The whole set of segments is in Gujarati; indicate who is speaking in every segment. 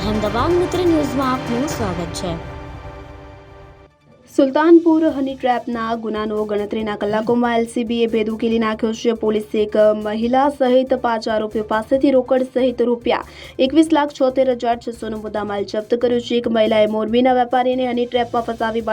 Speaker 1: અહેમદાબાદ મિત્ર ન્યૂઝમાં આપનું સ્વાગત છે.
Speaker 2: સુલતાનપુર હની ટ્રેપના ગુનાનો ગણતરીના કલાકોમાં એલસીબીએ ભેદ ઉકેલી નાખ્યો છે. પોલીસે એક મહિલા સહિત પાંચ આરોપીઓ પાસેથી રોકડ સહિત રૂપિયા એકવીસ લાખ છોતેર હજાર છસોનો મુદ્દામાલ જપ્ત કર્યો છે. એક મહિલાએ મોરબીના વેપારીને હની ટ્રેપમાં ફસાવી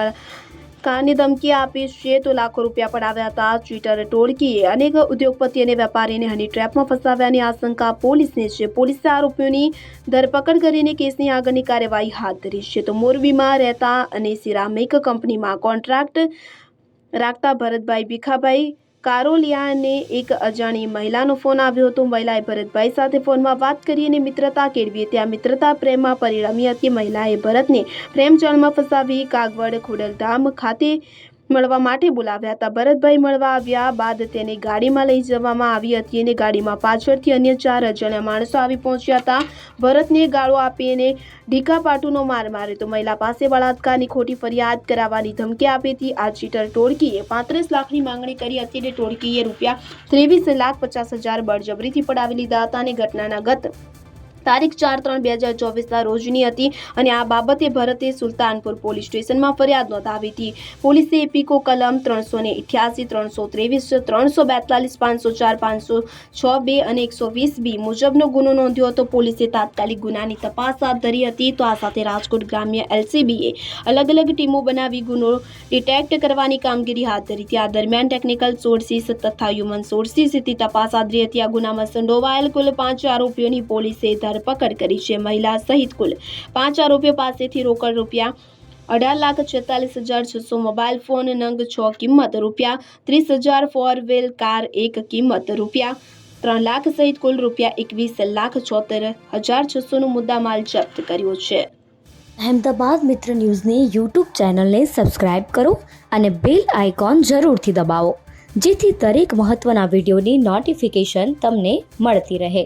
Speaker 2: કાની ધમકી આપી છે તો લાખો રૂપિયા પડાવ્યા હતા ટ્વિટર ટોળકીએ અનેક ઉદ્યોગપતિ અને વેપારીને હની ટ્રેપમાં ફસાવ્યાની આશંકા પોલીસને છે પોલીસે આરોપીઓની ધરપકડ કરીને કેસની આગળની કાર્યવાહી હાથ ધરી છે તો મોરબીમાં રહેતા અને સિરામિક કંપનીમાં કોન્ટ્રાક્ટ રાખતા ભરતભાઈ ભીખાભાઈ કારોલિયાને એક અજાણી મહિલાનો ફોન આવ્યો હતો. મહિલાએ ભરતભાઈ સાથે ફોનમાં વાત કરી અને મિત્રતા કેળવી ત્યાં મિત્રતા પ્રેમમાં પરિણમી હતી. મહિલાએ ભરતને પ્રેમ જળમાં ફસાવી કાગવડ, ખોડલધામ ખાતે મળવા માટે બોલાવ્યા હતા. ભરતભાઈ મળવા આવ્યા બાદ તેને ગાડીમાં લઈ જવામાં આવી હતી અને ગાડીમાં પાછળથી અન્ય ચાર અજાણ્યા માણસો આવી પહોંચ્યા હતા. ભરતને ગાળો આપીને ઢીકા પાટુનો માર માર્યો તો મહિલા પાસે બળાત્કારની ખોટી ફરિયાદ કરાવવાની ધમકી આપી હતી. આ ચીટર ટોળકીએ પાંત્રીસ લાખની માંગણી કરી હતી અને ટોળકીએ રૂપિયા ત્રેવીસ લાખ પચાસ હજાર બળજબરીથી પડાવી લીધા હતા અને ઘટનાના ગત તારીખ ચાર ત્રણ બે હજાર ચોવીસના રોજની હતી અને આ બાબતે ભરતે સુલતાનપુર પોલીસ સ્ટેશનમાં ફરિયાદ નોંધાવી હતી. પોલીસે એપિકો કલમ ત્રણસો ને ઇઠ્યાસી ત્રણસો ત્રેવીસ, ત્રણસો બેતાલીસ, પાંચસો ચાર, પાંચસો છ, બે અને એકસો વીસ બી મુજબનો ગુનો નોંધ્યો હતો. પોલીસે તાત્કાલિક ગુનાની તપાસ હાથ ધરી હતી. તો આ સાથે રાજકોટ ગ્રામ્ય એલસીબીએ અલગ અલગ ટીમો બનાવી ગુનો ડિટેક્ટ કરવાની કામગીરી હાથ ધરી હતી. આ દરમિયાન ટેકનિકલ સોર્સિસ તથા હ્યુમન સોર્સિસથી તપાસ ધરી હતી. આ ગુનામાં સંડોવાયેલ કુલ પાંચ આરોપીઓની પોલીસે ધરપકડ કરી છે મહિલા સહિત કુલ પાંચ આરોપીઓ પાસેથી રોકડ રૂપિયા અઢાર લાખ છેતાલીસ હજાર છસો મોબાઈલ ફોન, નંગ છ કિંમત રૂપિયા ત્રીસ હજાર ફોર વ્હીલ કાર એક કિંમત રૂપિયા ત્રણ લાખ સહિત કુલ રૂપિયા એકવીસ લાખ છોતેર હજાર છસોનો મુદ્દામાલ જપ્ત કર્યો છે.
Speaker 1: અહેમદાબાદ મિત્ર ન્યૂઝની યુટ્યુબ ચેનલને સબસ્ક્રાઇબ કરો અને બેલ આઇકોન જરૂરથી દબાવો, જેથી દરેક મહત્ત્વના વિડીયોની નોટિફિકેશન તમને મળતી રહે.